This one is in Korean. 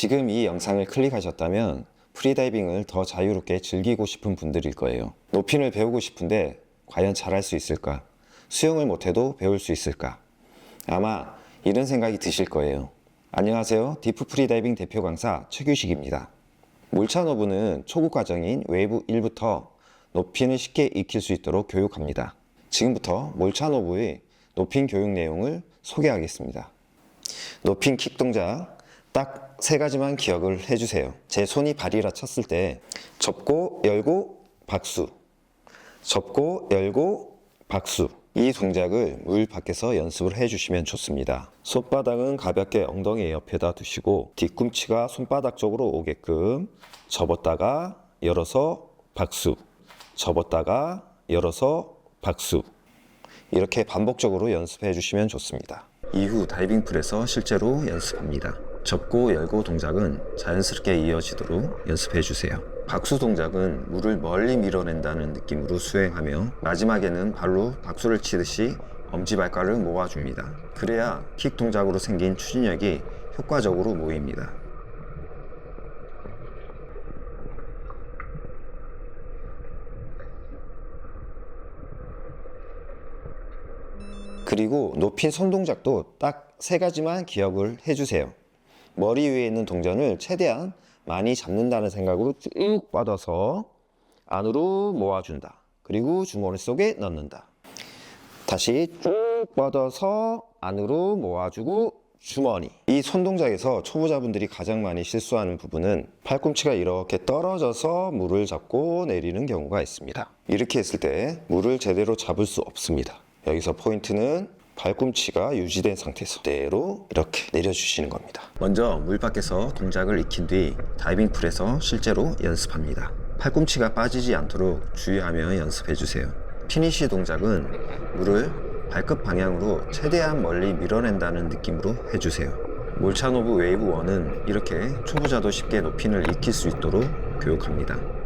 지금 이 영상을 클릭하셨다면 프리다이빙을 더 자유롭게 즐기고 싶은 분들일 거예요. 노핀을 배우고 싶은데 과연 잘할 수 있을까? 수영을 못해도 배울 수 있을까? 아마 이런 생각이 드실 거예요. 안녕하세요. 디프 프리다이빙 대표 강사 최규식입니다. 몰차노브는 초급 과정인 웨이브 1부터 노핀을 쉽게 익힐 수 있도록 교육합니다. 지금부터 몰차노브의 노핀 교육 내용을 소개하겠습니다. 노핀 킥 동작 딱 세 가지만 기억을 해주세요. 제 손이 발이라 쳤을 때 접고 열고 박수 접고 열고 박수 이 동작을 물 밖에서 연습을 해주시면 좋습니다. 손바닥은 가볍게 엉덩이 옆에다 두시고 뒤꿈치가 손바닥 쪽으로 오게끔 접었다가 열어서 박수 접었다가 열어서 박수 이렇게 반복적으로 연습해 주시면 좋습니다. 이후 다이빙 풀에서 실제로 연습합니다. 접고 열고 동작은 자연스럽게 이어지도록 연습해 주세요. 박수 동작은 물을 멀리 밀어낸다는 느낌으로 수행하며 마지막에는 발로 박수를 치듯이 엄지발가락을 모아줍니다. 그래야 킥 동작으로 생긴 추진력이 효과적으로 모입니다. 그리고 높인 손 동작도 딱 세 가지만 기억을 해주세요. 머리 위에 있는 동전을 최대한 많이 잡는다는 생각으로 쭉 뻗어서 안으로 모아준다. 그리고 주머니 속에 넣는다. 다시 쭉 뻗어서 안으로 모아주고 주머니. 이 손 동작에서 초보자분들이 가장 많이 실수하는 부분은 팔꿈치가 이렇게 떨어져서 물을 잡고 내리는 경우가 있습니다. 이렇게 했을 때 물을 제대로 잡을 수 없습니다. 여기서 포인트는 발꿈치가 유지된 상태에서 그대로 이렇게 내려주시는 겁니다. 먼저 물 밖에서 동작을 익힌 뒤 다이빙 풀에서 실제로 연습합니다. 팔꿈치가 빠지지 않도록 주의하며 연습해 주세요. 피니시 동작은 물을 발끝 방향으로 최대한 멀리 밀어낸다는 느낌으로 해주세요. 몰차노브 웨이브 1은 이렇게 초보자도 쉽게 높이를 익힐 수 있도록 교육합니다.